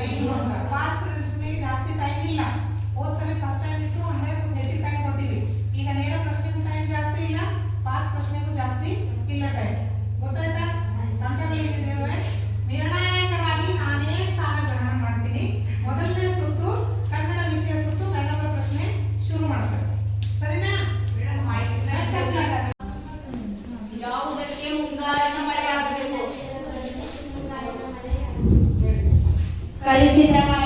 Vem, Quase కలుషితమైన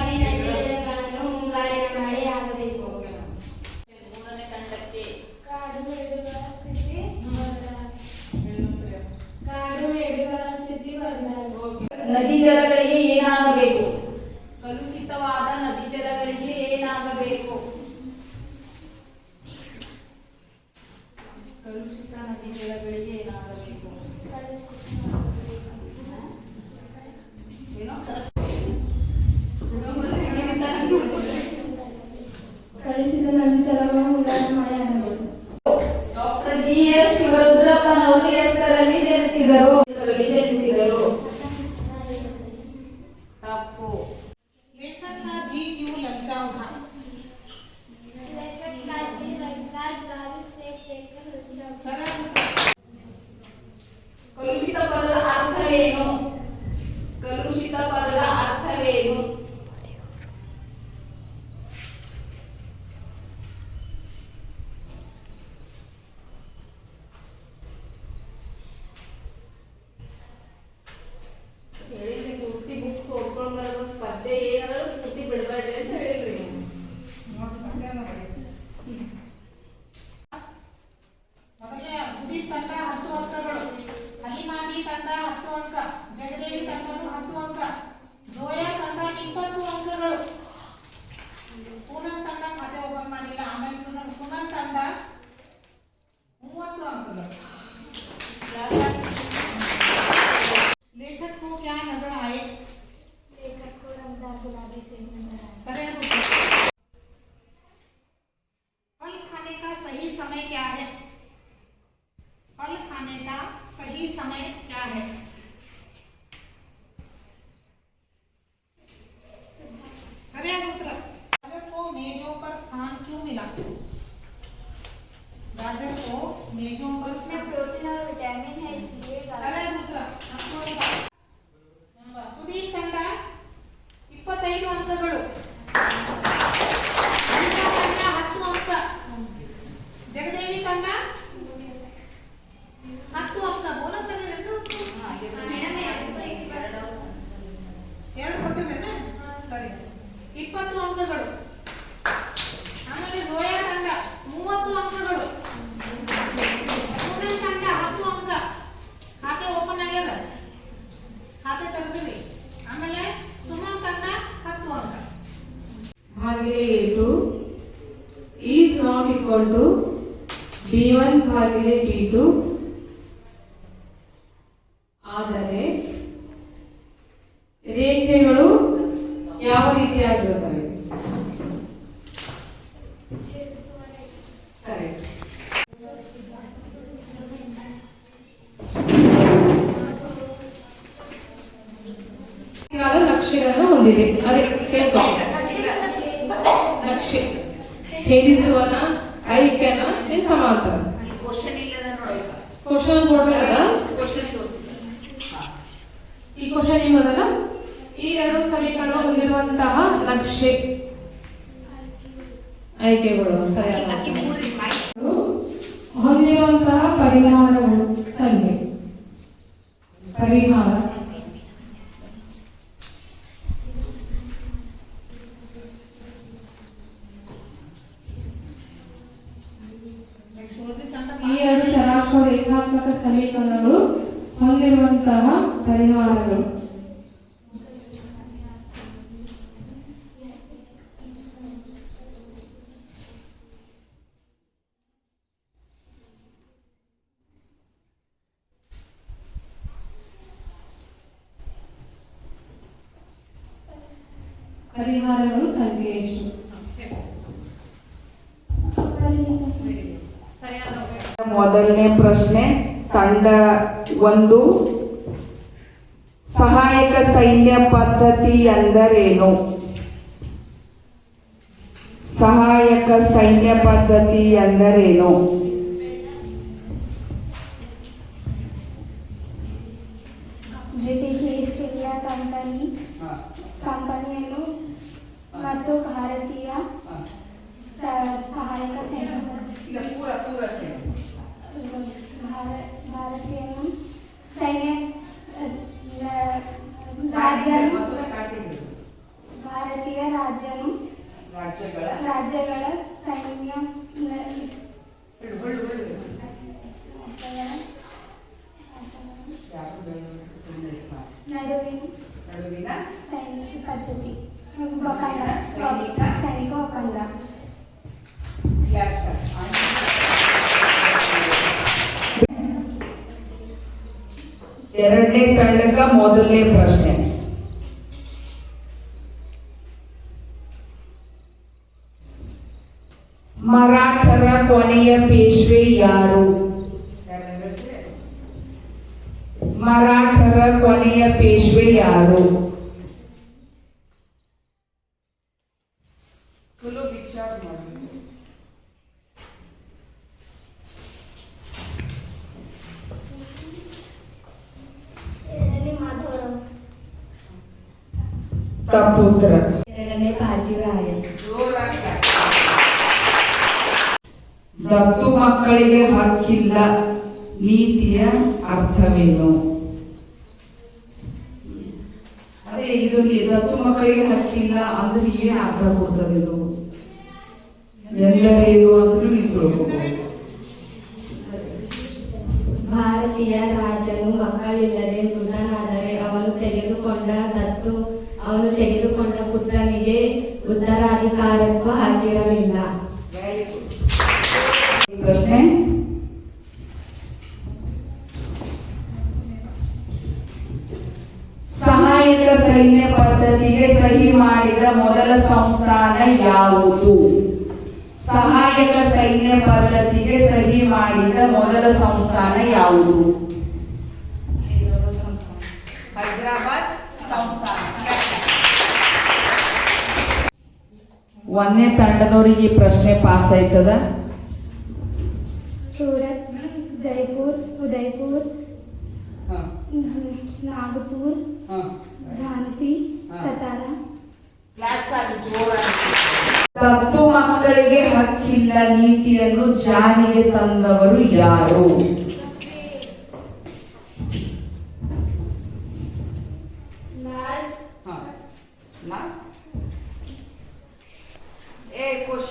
¡Gracias! ಇಪ್ಪತ್ತು ಅಂಶಗಳು ಆಮೇಲೆ ಗೋಯಾ ತಂಡ. ಮೂವತ್ತು ಅಂಕಗಳು. ಪೂನಂ ತಂಡ ಹತ್ತು ಅಂಕ. ಖಾತೆ ಓಪನ್ ಆಗ್ಯದ? ಖಾತೆ ತೆಗೆದ್ರಿ ಆಮೇಲೆ ಸುಮನ್ ತಂಡ ಹತ್ತು ಅಂಕ. ಹಾಗೆ two is not equal to B one ಭಾಗಿಲೆ B two ಆದರೆ ರೇಖೆಗಳು ಯಾವ ರೀತಿಯಾಗಿರುತ್ತವೆ? ನಕ್ಷೆಗಳನ್ನು ಹೊಂದಿದೆ. ಅದೇ ಅದಕ್ಕೆ ಛೇದಿಸುವನ ಐ ಕ್ಯಾನ್ ಈ ಸಮಾಂತರ ಕ್ವಶನ್ ಇಲ್ಲದ ನೋಡೋಣ ಕ್ವಶನ್ ಕೊಡ್ಬೇಕಲ್ಲ ಕ್ವಶನ್ ತೋರಿಸಿಲ್ಲ ಈ ಕ್ವಶನ್ ಏನದಲ್ಲ ಈ ಎರಡು ಸಮೀಕರಣ ಹೊಂದಿರುವಂತಹ ನಕ್ಷೆ ಆಯ್ಕೆಗಳು ಹೊಂದಿರುವಂತಹ ಪರಿಹಾರ ಪರಿಹಾರಗಳು ಸಂಖ್ಯೆ ಎಷ್ಟು ಮೊದಲನೇ ಪ್ರಶ್ನೆ, ತಂಡ ಒಂದು. ಸಹಾಯಕ ಸೈನ್ಯ ಪದ್ಧತಿ ಎಂದರೇನು? ಸಹಾಯಕ ಸೈನ್ಯ ಪದ್ಧತಿ ಎಂದರೇನು? ಭಾರತೀಯನು ಸೈನ್ಯ ಅಹ್, ರಾಜ್ಯನು ಭಾರತೀಯ ರಾಜ್ಯನು ರಾಜ್ಯಗಳ ರಾಜ್ಯಗಳ ಸೈನ್ಯ ನಡುವಿನ ನಡುವಿನ ಸೈನಿಕ ಪದ್ಧತಿ ಒಪ್ಪಂದ ಸೈನಿಕ? ಸೈನಿಕ ಒಪ್ಪಂದ ಎರಡನೇ ತಂಡಕ್ಕ ಮೊದಲನೇ ಪ್ರಶ್ನೆ ಮರಾಠರ ಕೊನೆಯ ಪೇಶ್ವೆ ಯಾರು ಮರಾಠರ ಕೊನೆಯ ಪೇಶ್ವೆ ಯಾರು ವಿಚಾರ ಮಾಡಿ ಉತ್ತರ ಎರಡನೇ ಬಾಜಿರಾಯ ದತ್ತು ಮಕ್ಕಳಿಗೆ ಹಕ್ಕಿಲ್ಲ ನೀತಿಯ ಅರ್ಥವೇನು? ಅದೇ ಇದು ದತ್ತು ಮಕ್ಕಳಿಗೆ ಹಕ್ಕಿಲ್ಲ ಅಂದ್ರೆ ಏನ್ ಅರ್ಥ ಕೊಡ್ತದೆ ಇದು? ಎಲ್ಲರೇನು ಅಂದ್ರೂ ನೀವು ತಿಳ್ಕೊಬಹುದು ಭಾರತೀಯ ರಾಜನು ಮಕ್ಕಳಿಲ್ಲದೆ ಮೃತನಾದರೆ ಅವನು ತೆಗೆದುಕೊಂಡ ಪುತ್ರನಿಗೆ ಉತ್ತರಾಧಿಕಾರತ್ವ ಹಾಕಿರಲಿಲ್ಲ ಪ್ರಶ್ನೆ? ಸಹಾಯಕ ಸೈನ್ಯ ಪದ್ಧತಿಗೆ ಸಹಿ ಮಾಡಿದ ಮೊದಲ ಸಂಸ್ಥಾನ ಯಾವುದು? ಸಹಾಯಕ ಸೈನ್ಯ ಪದ್ಧತಿಗೆ ಸಹಿ ಮಾಡಿದ ಮೊದಲ ಸಂಸ್ಥಾನ ಯಾವುದು ಹೈದರಾಬಾದ್ ಸಂಸ್ಥಾನ ಒಂದನೇ ತಂಡದವ್ರಿಗೆ ಈ ಪ್ರಶ್ನೆ ಪಾಸ್ ಆಯ್ತದ? ಸೂರತ್ ಜೈಪುರ್ ಉದಯ್ಪುರ್ ನಾಗಪುರ್ ಝಾನ್ಸಿ ಸತಾರ. ತತ್ತು ಮಕ್ಕಳಿಗೆ ಹಕ್ಕಿಲ್ಲ ನೀತಿಯನ್ನು ಜಾರಿಗೆ ತಂದವರು ಯಾರು? ಲಾರ್ಡ್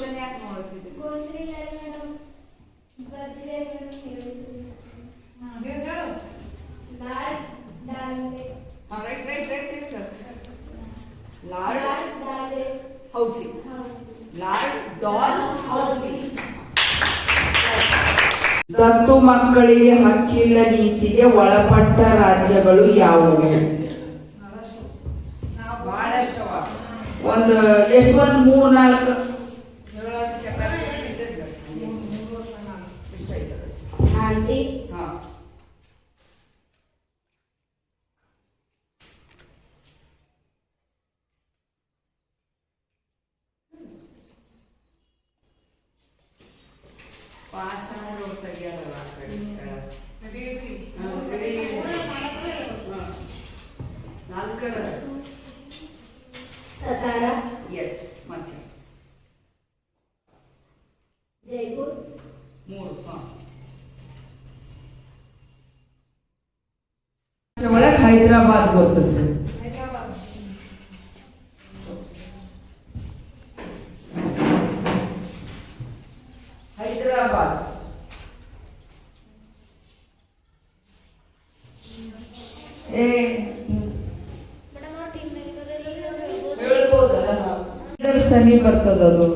ಕ್ವಶನ್ ಯಾಕೆ ನೋಡ್ತಿದ್ದೆ right right right Lord housing Lord Dalhousie ದತ್ತು ಮಕ್ಕಳಿಗೆ ಹಕ್ಕಿಲ್ಲ ನೀತಿಗೆ ಒಳಪಟ್ಟ ರಾಜ್ಯಗಳು ಯಾವುವು? ಒಂದು ಎಷ್ಟು ಒಂದು ಮೂರ್ ನಾಲ್ಕರ ಇದ್ರ ಸನಿ ಬರ್ತದದು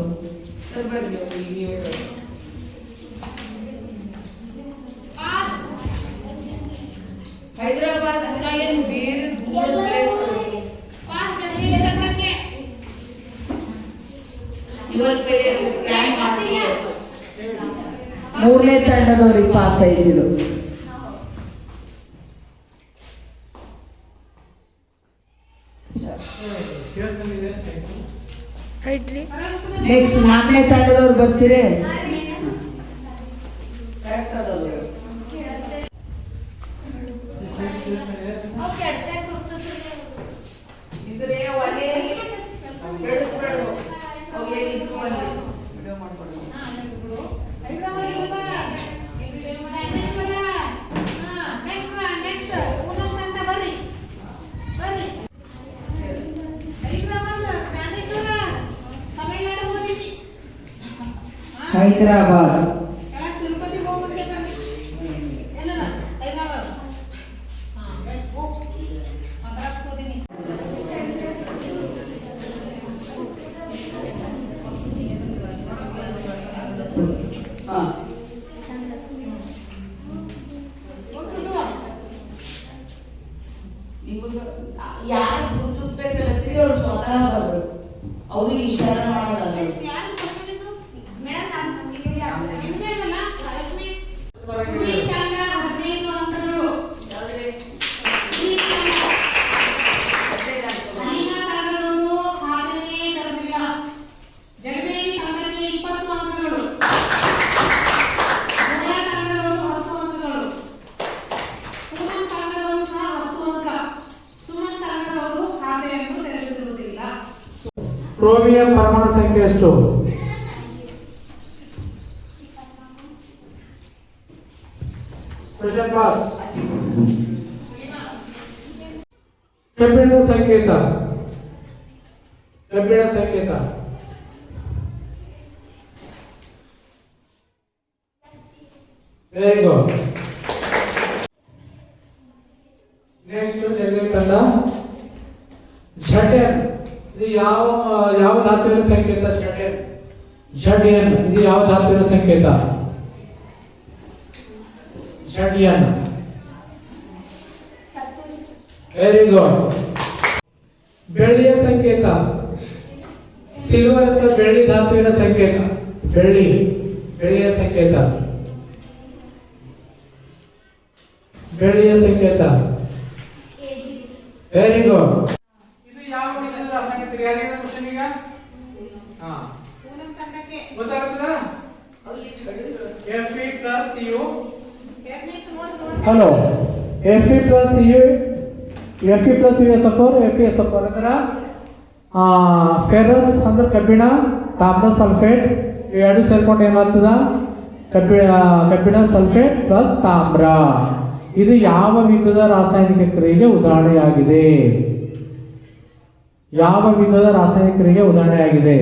ಹೈದರಾಬಾದ್ ಅಂತ ಏನ್ ಬೇರೆ ದೂರದ ಪ್ಲೇಸ್ पास जल्दी लेकर रखे ಇವರ ಕಡೆ ಪ್ಲಾನ್ ಮಾಡ್ತೀವಿ ಮೂರನೇ ತಂಡದವ್ರಿಗೆ ಪಾಸ್ ಆಯ್ತಿದ್ದು ஒரு ನಿಮಗ ಯಾರು ಗುರುತಿಸ್ಬೇಕಲ್ಲ ಅವ್ರು ಸ್ವತಃ ಅವರಿಗೆ ಅವ್ರಿಗೆ ಇಷ್ಟ ಮಾಡೋದಲ್ಲ Next ಯಾರ್ದು question ಇದು? ನಿಮ್ದೇ ಇದಲ್ಲ? ಪ್ರಶ್ನೆ. ಈ ತಂಡ ಹದಿನೈದು ಅಂಕಗಳು. ಈ ತಂಡ. ನಿಮ್ಮ ತಂಡದವರು ಹಾಡನ್ನೇ ಕರೆದಿಲ್ಲ. ಜಗದೇವಿ ತಂಡಕ್ಕೆ ಇಪ್ಪತ್ತು ಅಂಕಗಳು. ಉದಯ ತಂಡದವರು ಹತ್ತು ಅಂಕಗಳು. ಸುಮನ್ ತಂಡದವರು ಸಹ ಹತ್ತು ಅಂಕ. ಸುಮನ್ ತಂಡದವರು ಖಾತೆಯನ್ನು ತೆರೆದಿರುವುದಿಲ್ಲ ಕ್ರೋಮಿಯಂ ಪರಮಾಣು ಸಂಖ್ಯೆ ಎಷ್ಟು ಕ್ವೆಶ್ಚನ್ ಪಾಸ್ ಕಬ್ಬಿಣದ ಸಂಕೇತ ಕಬ್ಬಿಣ ಸಂಕೇತ ವೆರಿ ಗುಡ್ ಧಾತುವಿನ ಸಂಕೇತ ಝಡ್ಯನ್ ಝಡ್ಯನ್ ಇದು ಯಾವ ಧಾತುವಿನ ಸಂಕೇತ ಝಡ್ಯನ್ ವೆರಿ ಗುಡ್ ಬೆಳ್ಳಿಯ ಸಂಕೇತ ಸಿಲ್ವರ್ ಅಥವಾ ಬೆಳ್ಳಿ ಧಾತುವಿನ ಸಂಕೇತ ಬೆಳ್ಳಿ ಬೆಳ್ಳಿಯ ಸಂಕೇತ ಬೆಳ್ಳಿಯ ಸಂಕೇತ ವೆರಿ ಗುಡ್ ಎಫ್ plus ನೋಡಿ hello F E plus U F E plus U S F R F S F R ಅಂದ್ರೆ ಫೆರಸ್ ಅಂದ್ರೆ ಕಬ್ಬಿಣ ತಾಮ್ರ ಸಲ್ಫೇಟ್ ಎರಡು ಸೇರ್ಕೊಂಡು ಏನಾಗ್ತದ? ಕಬ್ಬಿಣ ಕಬ್ಬಿಣ ಸಲ್ಫೇಟ್ ಪ್ಲಸ್ ತಾಮ್ರ. ಇದು ಯಾವ ವಿಧದ ರಾಸಾಯನಿಕ ಕ್ರಿಯೆಗೆ ಉದಾಹರಣೆಯಾಗಿದೆ? ಯಾವ ವಿಧದ ರಾಸಾಯನಿಕ ಕ್ರಿಯೆಗೆ ಉದಾಹರಣೆಯಾಗಿದೆ?